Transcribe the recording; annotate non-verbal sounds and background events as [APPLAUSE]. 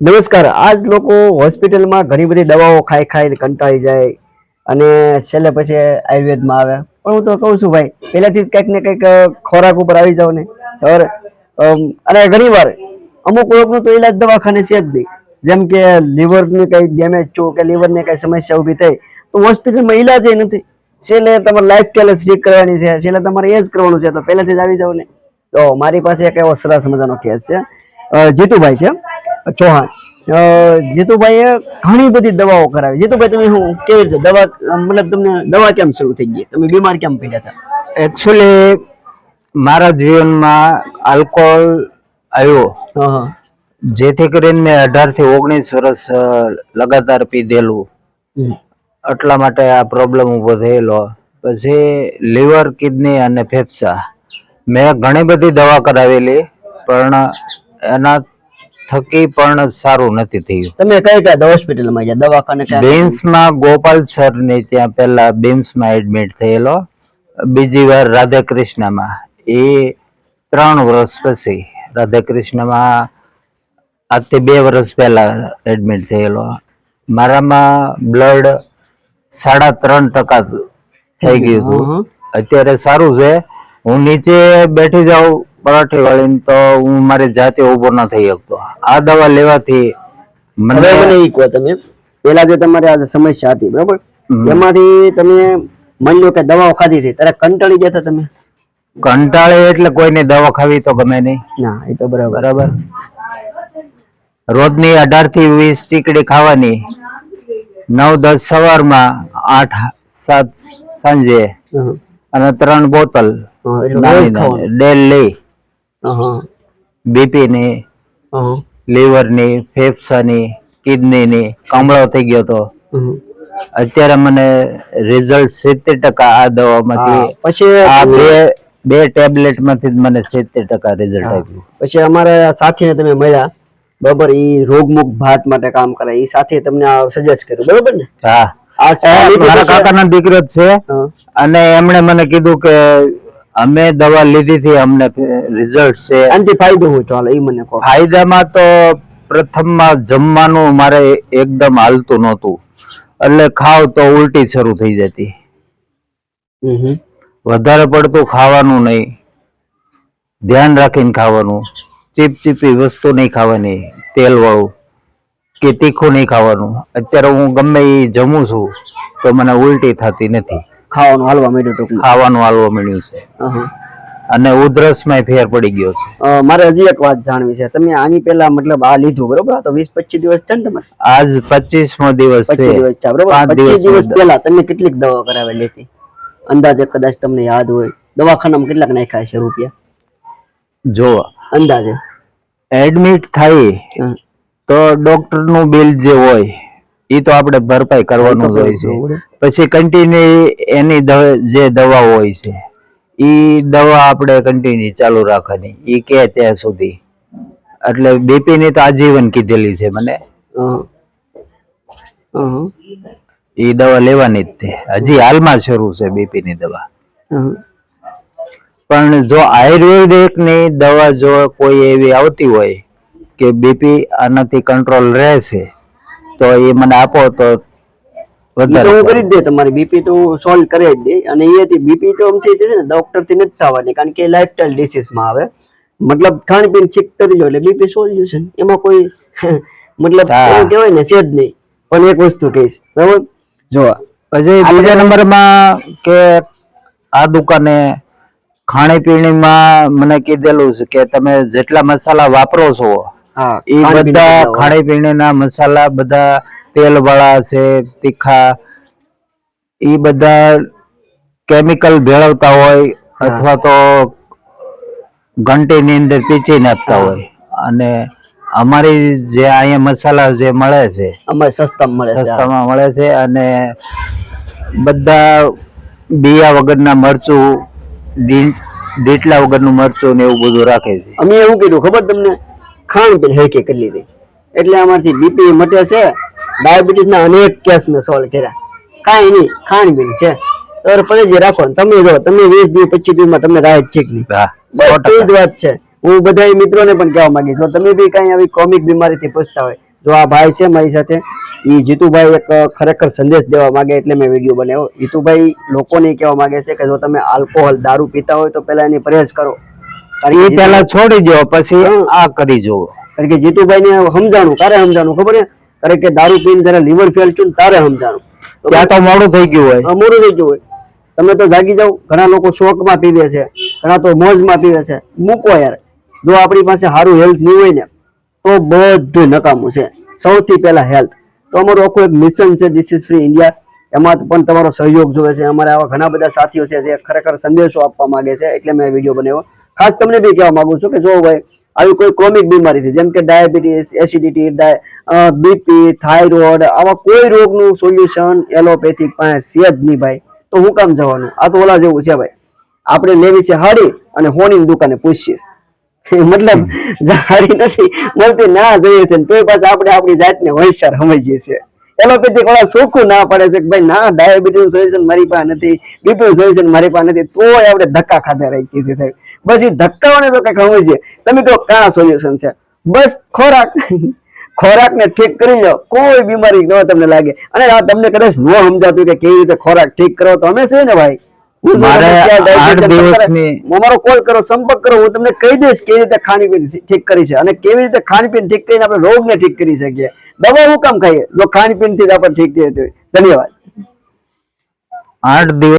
નમસ્કાર. આજ લોકો હોસ્પિટલમાં ઘણી બધી દવાઓ ખાઈ ખાઈને કંટાળી જાય અને છેલ્લે પછી આયુર્વેદમાં આવે. પણ હું તો કહું છું ભાઈ, પહેલાથી જ કંઈક ને કંઈક ખોરાક ઉપર આવી જાવ ને. બરાબર અને ઘણી વાર અમુક રોગનું તો ઈલાજ દવાખાને છે જ નહીં. જેમ કે લીવરની કંઈ ડેમેજ થયું કે લીવરને કંઈ સમસ્યા ઊભી થઈ, તો હોસ્પિટલમાં ઈલાજ નથી. છેલ્લે તમારે લાઈફ સ્ટાઈલ સ્ટ્રીક કરવાની છે, છેલ્લે તમારે એ જ કરવાનું છે. તો પહેલેથી જ આવી જાવ ને. તો મારી પાસે એક એવો સરસ મજાનો કેસ છે. જીતુભાઈ છે. ચૌહાણ. જીતુભાઈએ ઘણી બધી દવાઓ કરાવી. જીતુભાઈ તમે શું કેવી રીતે દવા મતલબ તમને દવા કેમ શરૂ થઈ ગઈ? તમે બીમાર કેમ પડ્યા હતા? એકચ્યુઅલી મારા જીવનમાં આલ્કોહોલ આવ્યો. જેથી કરીને મેં અઢારથી ઓગણીસ વર્ષ લગાતાર પીધેલું. એટલા માટે આ પ્રોબ્લેમ ઊભો થયેલો. પછી લીવર કિડની અને ફેફસા. મેં ઘણી બધી દવા કરાવેલી પણ એના થકી પણ સારું નથી થયું. તમે કઈ કઈ હોસ્પિટલમાં ગયા? દવાખાને બીમ્સમાં ગોપાલ સરની ત્યાં પહેલા બીમ્સમાં એડમિટ થયેલો. બીજી વાર રાધાકૃષ્ણમાં. એ ત્રણ વર્ષ પછી રાધાકૃષ્ણમાં આજથી બે વર્ષ પહેલા એડમિટ થયેલો. મારામાં બ્લડ સાડા ત્રણ ટકા થઈ ગયું હતું. અત્યારે સારું છે. હું નીચે બેઠી જાઉં. પરાઠી વાળીને તો હું મારી જાતે ઊભો ન થઈ શકતો. આ દવા લેવાથી મને મને ઈ કહો તમે પેલા જે તમારી આ સમસ્યા હતી બરોબર? એમાંથી તમે માની લો કે દવાઓ ખાધી હતી ત્યારે કંટાળી ગયા તમે? કંટાળે એટલે કોઈને દવા ખાવી તો ગમે નહીં. ના એ તો બરાબર. બરાબર? રોજની અઢારથી વીસ ટીકડી ખાવાની નવ દસ સવારમાં આઠ સાત સાંજે અને ત્રણ બોતલ ડેલી બીપી ની લીવરની ફેફસા ની કિડની ની કમળો થઈ ગયો તો અત્યારે મને રિઝલ્ટ સિત્તેર ટકા આ દવામાંથી પછી આ બે બે ટેબ્લેટમાંથી મને સિત્તેર ટકા રિઝલ્ટ આવ્યું પછી અમારા સાથીને તમે મળ્યા. બરોબર ઈ રોગમુક્ત ભાત માટે કામ કરે. ઈ સાથે તમને આ સજેસ્ટ કર્યું. બરોબર ને? હા. આ મારા કાકાના દીકરો છે. અને એમણે મને કીધું કે અમે દવા લીધી હતી અમને રિઝલ્ટ છે. એનાથી ફાયદો હું ચાલો એ મને કહો. ફાયદામાં તો પ્રથમમાં જમવાનું મારે એકદમ હાલતું નહોતું. એટલે ખાવ તો ઉલટી શરૂ થઈ જતી. વધારે પડતું ખાવાનું નહીં. ધ્યાન રાખીને ખાવાનું. ચીપચીપી વસ્તુ નહીં ખાવાની. તેલ વાળું કે તીખું નહીં ખાવાનું. અત્યારે હું ગમે એ જમું છું તો મને ઉલટી થતી નથી. ખાવાનું હાલવા માંડ્યું ટૂંક ખાવાનું હાલવા માંડ્યું છે. અને ઉધરસમાં ફેર પડી ગયો છે. મારે હજી એક વાત જાણવી છે. તમે આની પહેલા મતલબ આ લીધું બરોબર? તો 20 25 દિવસ છે ને તમારે? આજ પચીસમો દિવસ પચીસ છે દિવસ છે બરોબર? પાંચ પચીસ દિવસ દિવસ પહેલા તમે કેટલીક દવા કરાવેલી હતી? અંદાજે કદાચ તમને યાદ હોય. દવાખાનામાં કેટલાક નાખ્યા છે રૂપિયા? જો અંદાજે? એડમિટ થાય તો ડોક્ટરનું બિલ જે હોય એ તો આપણે ભરપાઈ કરવાનું જ હોય છે. પછી કન્ટિન્યુ એની જે દવા હોય છે એ દવા આપણે કન્ટિન્યુ ચાલુ રાખવાની. એ કે ત્યાં સુધી. એટલે બીપી ની તો આજીવન કીધેલી છે મને. હં, દવા લેવાની જ તે. હજી હાલમાં શરૂ છે બીપી ની દવા. પણ જો આયુર્વેદિકની દવા જો કોઈ એવી આવતી હોય કે બીપી આનાથી કંટ્રોલ રહેશે તો એ મને આપો તો વધારે હું કરી દે તમારી બીપી તો સોલ્વ કરી જ દે. અને એ બીપી તો આમથી છે ને ડોક્ટરથી નથી થવાની કારણ કે લાઈફસ્ટાઈલ ડિસીઝમાં આવે. મતલબ ખાણીપીણી ચેક કરી લો એટલે બીપી સોલ્યુશન એમાં કોઈ [LAUGHS] મતલબ. કહેવાય ને છે જ નહીં. પણ એક વસ્તુ કહીશ બરાબર? જો પછી બીજા નંબરમાં કે આ દુકાને ખાણીપીણીમાં મને કીધેલું છે કે તમે જેટલા મસાલા વાપરો છો હા એ બધા ખાણી. ખાણીપીણીના મસાલા બધા તેલ વાળા છે તીખા એ બધા કેમિકલ ભેળવતા હોય અથવા તો ઘંટીની અંદર પીચી નાખતા હોય. અને અમારી જે અહીંયા મસાલા જે મળે છે અમારે સસ્તા મળે સસ્તામાં મળે છે અને બધા બિયા વગરના મરચું ડીટલા વગરનું મરચું ને એવું બધું રાખે છે. અમે એવું કીધું ખબર તમને? ખાણીપીણી હરખી કરી લીધી. એટલે અમારથી બીપી મટે છે. ડાયાબિટીસના અનેક કેસ મેં સોલ્વ કર્યા. કાંઈ નહીં ખાણીપીણી છે. તમારે જે રાખો ને તમે જો તમે વીસ દિવસ પચીસ દિવસમાં તમને રાહત છે કે નહીં? જ વાત છે. હું બધા મિત્રોને પણ કહેવા માંગીશ જો તમે બી કાંઈ આવી કોમિક બીમારીથી પૂછતા હોય જો આ ભાઈ છે મારી સાથે એ જીતુભાઈ એક ખરેખર સંદેશ દેવા માંગે એટલે મેં વીડિયો બનાવ્યો. જીતુભાઈ લોકોને કહેવા માંગે છે કે જો તમે આલ્કોહોલ દારૂ પીતા હોય તો પહેલા એની પરેજ કરો. એ પેલા છોડી દો પછી આ કરી જુઓ. કારણ કે જીતુભાઈ ને સમજાણું તારે સમજાણું ખબર કારણ કે દારૂ પીને જયારે લીવર ફેલ છું ને તારે સમજાણું. ત્યાં તો મોડું થઈ ગયું હોય. મોડું થઈ ગયું હોય. તમે તો જાગી જાઓ. ઘણા લોકો શોખમાં પીવે છે. ઘણા તો મોજમાં પીવે છે. મૂકો યાર. જો આપણી પાસે સારું હેલ્થ નહીં હોય ને તો બધું નકામું છે. સૌથી પહેલા હેલ્થ તો અમારું આખું એક મિશન છે ધીસ ઇઝ ફ્રી ઇન્ડિયા એમાં પણ તમારો સહયોગ જોવે છે. અમારે આવા ઘણા બધા સાથીઓ છે જે ખરેખર સંદેશો આપવા માંગે છે. એટલે મેં વીડિયો બનાવ્યો. ખાસ તમને બી કહેવા માંગુ છું કે જો ભાઈ, આવી કોઈ ક્રોમિક બીમારી છે, જેમ કે ડાયાબિટીસ એસિડિટી બીપી થાઇરોઇડ આવા કોઈ રોગનું સોલ્યુશન એલોપેથિક પાસે છે જ નહીં ભાઈ. તો હું કામ જવાનું? આ તો ઓલા જેવું છે ભાઈ. આપણે લેવી છે હાડી અને હોની દુકાને પૂછીશ [LAUGHS] મતલબ, હાડી નથી, મળતી, ના જઈએ છે તો પાછા આપણે આપણી જાતને હોશિયાર સમજીએ છીએ. એલોપેથિક વાળા સોખું ના પડે છે કે ભાઈ ના ડાયાબિટીસ સોલ્યુશન મારી પાસે નથી બીપી સોલ્યુશન મારી પાસે નથી, તોય આપણે ધક્કા ખાતા રાખીએ છીએ સાહેબ. બસ એ ધક્કાઓને તો કંઈક છે તમે કહો કાણા સોલ્યુશન છે? બસ ખોરાક. [LAUGHS] ખોરાકને ઠીક કરી લો. કોઈ બીમારી ન તમને લાગે. અને આ તમને કદાચ ન સમજાતું કે કેવી રીતે ખોરાક ઠીક કરો તો અમે છે ને ભાઈ? મારે કોલ કરો સંપર્ક કરો હું તમને કહી દઈશ કેવી રીતે ખાણીપીણ ઠીક કરી છે. અને કેવી રીતે ખાણીપીણ ઠીક કરીને આપણે રોગને ઠીક કરી શકીએ. દવા હું કામ ખાઈએ? જો ખાણીપીણથી જ આપણે ઠીક થઈએ તો ધન્યવાદ. આઠ દિવસ